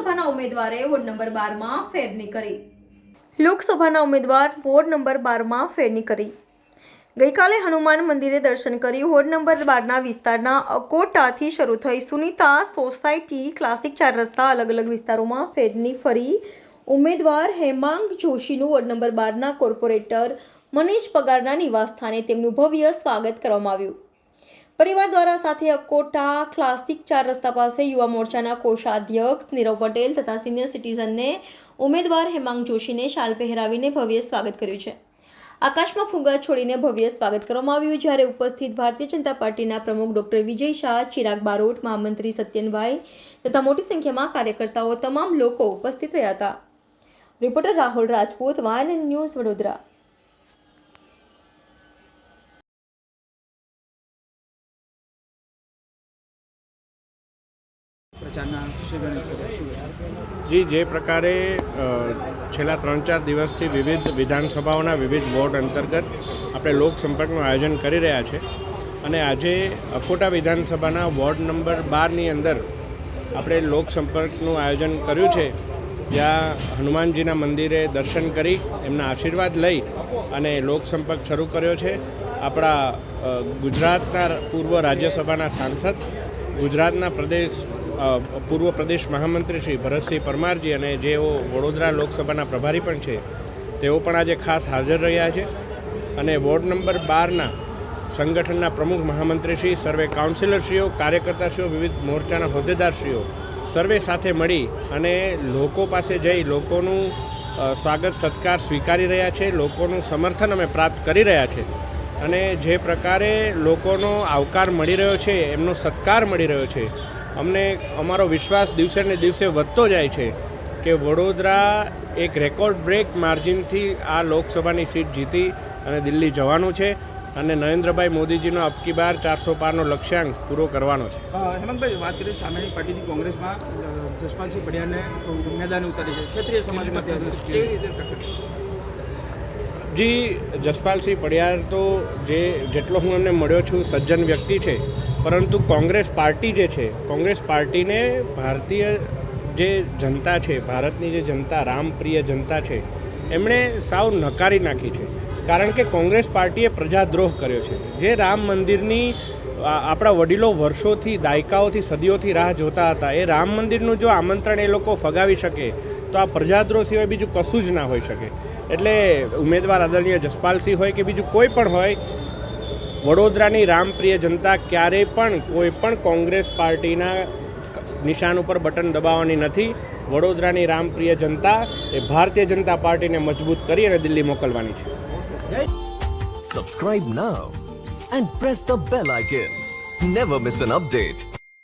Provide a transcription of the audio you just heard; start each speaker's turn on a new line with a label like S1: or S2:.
S1: લોકસભાના ઉમેદવારે ward number બારમાં ફેરની કરી. લોકસભાના ઉમેદવાર વોર્ડ નંબર બારમાં ફેરની કરી. ગઈકાલે હનુમાન મંદિરે દર્શન કરી વોર્ડ નંબર બારના વિસ્તારના અકોટાથી શરૂ થઈ સુનિતા સોસાયટી, ક્લાસિક ચાર રસ્તા અલગ અલગ વિસ્તારોમાં ફેરની ફરી. ઉમેદવાર હેમાંગ જોશીનું વોર્ડ નંબર બારના કોર્પોરેટર મનીષ પગારના નિવાસસ્થાને તેમનું ભવ્ય સ્વાગત કરવામાં આવ્યું. પરિવાર દ્વારા સાથે અકોટા ક્લાસિક ચાર રસ્તા પાસે યુવા મોરચાના કોષાધ્યક્ષ નીરવ પટેલ તથા સિનિયર સિટીઝનને ઉમેદવાર હેમાંગ જોશીને શાલ પહેરાવીને ભવ્ય સ્વાગત કર્યું છે. આકાશમાં ફુંગા છોડીને ભવ્ય સ્વાગત કરવામાં આવ્યું જ્યારે ઉપસ્થિત ભારતીય જનતા પાર્ટીના પ્રમુખ ડોક્ટર વિજય શાહ, ચિરાગ બારોટ, મહામંત્રી સત્યનભાઈ તથા મોટી સંખ્યામાં કાર્યકર્તાઓ, તમામ લોકો ઉપસ્થિત રહ્યા હતા. Reporter Rahul Rajput, YN news Vadodara.
S2: જી, જે પ્રકારે છેલ્લા ત્રણ ચાર દિવસથી વિવિધ વિધાનસભાઓના વિવિધ વોર્ડ અંતર્ગત આપણે લોકસંપર્કનું આયોજન કરી રહ્યા છે. અને આજે અકોટા વિધાનસભાના વોર્ડ નંબર બારની અંદર આપણે લોકસંપર્કનું આયોજન કર્યું છે. જ્યાં હનુમાનજીના મંદિરે દર્શન કરી, એમના આશીર્વાદ લઈ અને લોકસંપર્ક શરૂ કર્યો છે. આપણા ગુજરાતના પૂર્વ રાજ્યસભાના સાંસદ, ગુજરાતના પ્રદેશ પૂર્વ પ્રદેશ મહામંત્રી શ્રી ભરતસિંહ પરમારજી અને જેઓ વડોદરા લોકસભાના પ્રભારી પણ છે, તેઓ પણ આજે ખાસ હાજર રહ્યા છે. અને વોર્ડ નંબર બારના સંગઠનના પ્રમુખ મહામંત્રીશ્રી સર્વે કાઉન્સિલરશ્રીઓ, કાર્યકર્તાશ્રીઓ, વિવિધ મોરચાના હોદ્દેદારશ્રીઓ સર્વે સાથે મળી અને લોકો પાસે જઈ લોકોનું સ્વાગત, સત્કાર સ્વીકારી રહ્યા છે, લોકોનું સમર્થન અમે પ્રાપ્ત કરી રહ્યા છે. અને જે પ્રકારે લોકોનો આવકાર મળી રહ્યો છે, એમનો સત્કાર મળી રહ્યો છે અમને અમારો વિશ્વાસ દિવસે ને દિવસે વધતો જાય છે કે વડોદરા એક રેકોર્ડ બ્રેક માર્જિનથી આ લોકસભાની સીટ જીતી અને દિલ્હી જવાનું છે અને નરેન્દ્રભાઈ મોદીજીનો અબકી બાર ચારસો પારનો લક્ષ્યાંક પૂરો કરવાનો છે.
S3: હેમંતભાઈ વાત કરીએ સામેની પાર્ટીની કોંગ્રેસમાં. જસપાલસિંહ પડિયાને મેદાને ઉતારી છે. ક્ષત્રિય સમાજમાં કેવી રીતે?
S2: જી, જસપાલસિંહ પડિયાર તો જે જેટલો હું એમને મળ્યો છું સજ્જન વ્યક્તિ છે, પરંતુ કોંગ્રેસ પાર્ટી જે છે, કોંગ્રેસ પાર્ટીને ભારતીય જે જનતા છે, ભારતની જે જનતા, રામપ્રિય જનતા છે, એમણે સાવ નકારી નાખી છે. કારણ કે કોંગ્રેસ પાર્ટીએ પ્રજાદ્રોહ કર્યો છે. જે રામ મંદિરની આપણા વડીલો વર્ષોથી, દાયકાઓથી, સદીઓથી રાહ જોતા હતા, એ રામ મંદિરનું જો આમંત્રણ એ લોકો ફગાવી શકે તો આ પ્રજાદ્રોહ સિવાય બીજું કશું જ ના હોઈ શકે. એટલે ઉમેદવાર આદરણીય જસપાલસિંહ હોય કે બીજું કોઈ પણ હોય, વડોદરાની રામપ્રિય જનતા ક્યારેય પણ કોઈ પણ કોંગ્રેસ પાર્ટીના નિશાન ઉપર બટન દબાવવાની નથી. વડોદરાની રામપ્રિય જનતા એ ભારતીય જનતા પાર્ટીને મજબૂત કરી અને દિલ્હી મોકલવાની છે.
S4: Subscribe now and press the bell icon never miss an update.